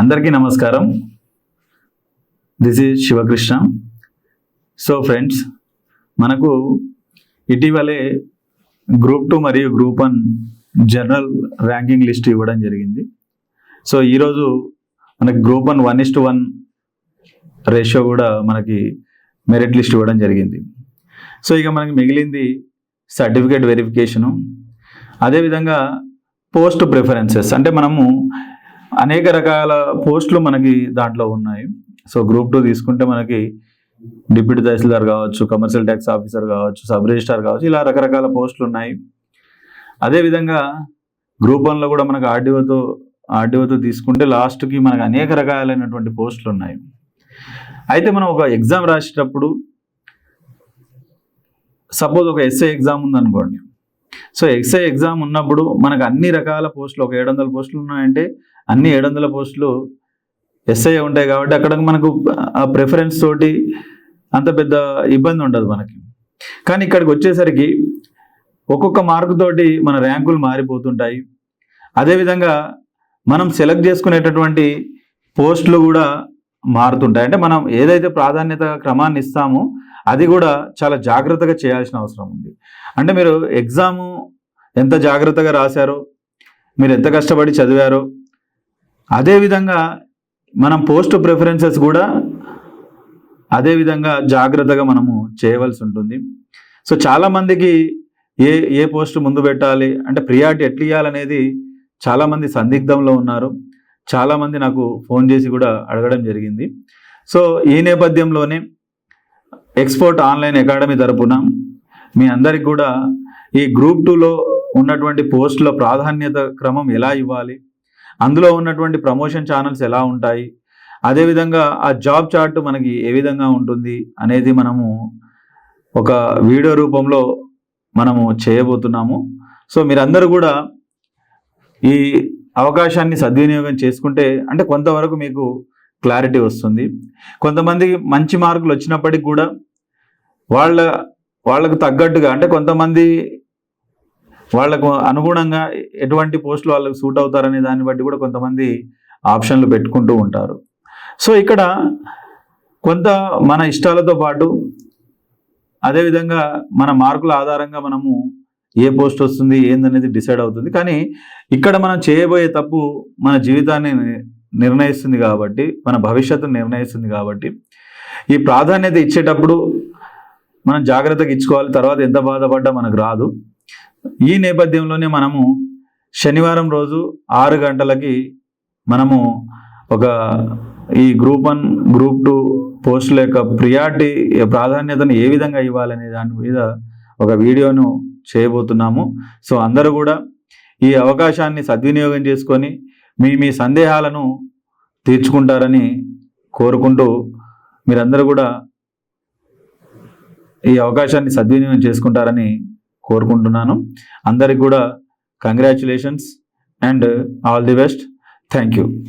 అందరికీ నమస్కారం. This is Shivakrishna so friends మనకు ఇటీవలే గ్రూప్ టూ మరియు group one general ranking list ఇవ్వడం జరిగింది. సో ఈరోజు మనకి group one one is to one ratio కూడా మనకి మెరిట్ లిస్ట్ ఇవ్వడం జరిగింది. సో ఇక మనకి మిగిలింది సర్టిఫికేట్ వెరిఫికేషను అదేవిధంగా పోస్ట్ ప్రిఫరెన్సెస్ అంటే మనము అనేక రకాల పోస్టులు మనకి దాంట్లో ఉన్నాయి. సో గ్రూప్ టూ తీసుకుంటే మనకి డిప్యూటీ తహసీల్దార్ కావచ్చు కమర్షియల్ ట్యాక్స్ ఆఫీసర్ కావచ్చు సబ్ రిజిస్టార్ కావచ్చు ఇలా రకరకాల పోస్టులు ఉన్నాయి. అదేవిధంగా గ్రూప్ వన్లో కూడా మనకు ఆర్డీఓతో ఆర్డీఓతో తీసుకుంటే లాస్ట్కి మనకు అనేక రకాలైనటువంటి పోస్టులు ఉన్నాయి. అయితే మనం ఒక ఎగ్జామ్ రాసేటప్పుడు సపోజ్ ఒక ఎస్ఏ ఎగ్జామ్ ఉందనుకోండి. సో ఎస్ఐ ఎగ్జామ్ ఉన్నప్పుడు మనకు అన్ని రకాల పోస్టులు ఒక ఏడు వందల పోస్టులు ఉన్నాయంటే అన్ని ఏడు వందల పోస్టులు ఎస్ఐ ఉంటాయి కాబట్టి అక్కడ మనకు ఆ ప్రిఫరెన్స్ తోటి అంత పెద్ద ఇబ్బంది ఉండదు మనకి. కానీ ఇక్కడికి వచ్చేసరికి ఒక్కొక్క మార్కు తోటి మన ర్యాంకులు మారిపోతుంటాయి. అదేవిధంగా మనం సెలెక్ట్ చేసుకునేటటువంటి పోస్టులు కూడా మారుతుంటాయి. అంటే మనం ఏదైతే ప్రాధాన్యత క్రమాన్ని ఇస్తామో అది కూడా చాలా జాగ్రత్తగా చేయాల్సిన అవసరం ఉంది. అంటే మీరు ఎగ్జాము ఎంత జాగ్రత్తగా రాశారో మీరు ఎంత కష్టపడి చదివారో అదేవిధంగా మనం పోస్ట్ ప్రిఫరెన్సెస్ కూడా అదేవిధంగా జాగ్రత్తగా మనము చేయవలసి ఉంటుంది. సో చాలామందికి ఏ ఏ పోస్ట్ ముందు పెట్టాలి అంటే ప్రియారిటీ ఎట్లా ఇవ్వాలనేది చాలామంది సందిగ్ధంలో ఉన్నారు. చాలామంది నాకు ఫోన్ చేసి కూడా అడగడం జరిగింది. సో ఈ నేపథ్యంలోనే ఎక్స్పోర్ట్ ఆన్లైన్ అకాడమీ తరపున మీ అందరికి కూడా ఈ గ్రూప్ టూలో ఉన్నటువంటి పోస్టుల ప్రాధాన్యత క్రమం ఎలా ఇవ్వాలి? అందులో ఉన్నటువంటి ప్రమోషన్ ఛానల్స్ ఎలా ఉంటాయి? అదేవిధంగా ఆ జాబ్ చార్ట్ మనకి ఏ విధంగా ఉంటుంది అనేది మనము ఒక వీడియో రూపంలో మనము చేయబోతున్నాము. సో మీరందరూ కూడా ఈ అవకాశాన్ని సద్వినియోగం చేసుకుంటే అంటే కొంతవరకు మీకు క్లారిటీ వస్తుంది. కొంతమందికి మంచి మార్కులు వచ్చినప్పటికి కూడా వాళ్ళ వాళ్ళకు తగ్గట్టుగా అంటే కొంతమంది వాళ్ళకు అనుగుణంగా ఎటువంటి పోస్టులు వాళ్ళకు సూట్ అవుతారనే దాన్ని బట్టి కూడా కొంతమంది ఆప్షన్లు పెట్టుకుంటూ ఉంటారు. సో ఇక్కడ కొంత మన ఇష్టాలతో పాటు అదేవిధంగా మన మార్కుల ఆధారంగా మనము ఏ పోస్ట్ వస్తుంది ఏందనేది డిసైడ్ అవుతుంది. కానీ ఇక్కడ మనం చేయబోయే తప్పు మన జీవితాన్ని నిర్ణయిస్తుంది కాబట్టి మన భవిష్యత్తును నిర్ణయిస్తుంది కాబట్టి ఈ ప్రాధాన్యత ఇచ్చేటప్పుడు మనం జాగ్రత్తగా ఇచ్చుకోవాలి. తర్వాత ఎంత బాధపడ్డా మనకు రాదు. ఈ నేపథ్యంలోనే మనము శనివారం రోజు ఆరు గంటలకి మనము ఒక ఈ గ్రూప్ వన్ గ్రూప్ టూ పోస్టుల యొక్క ప్రియారిటీ ప్రాధాన్యతను ఏ విధంగా ఇవ్వాలనే దాని మీద ఒక వీడియోను చేయబోతున్నాము. సో అందరూ కూడా ఈ అవకాశాన్ని సద్వినియోగం చేసుకొని మీ మీ సందేహాలను తీర్చుకుంటారని కోరుకుంటూ మీరందరూ కూడా ఈ అవకాశాన్ని సద్వినియోగం చేసుకుంటారని కోరుకుంటున్నాను. అందరికి కూడా congratulations and all the best thank you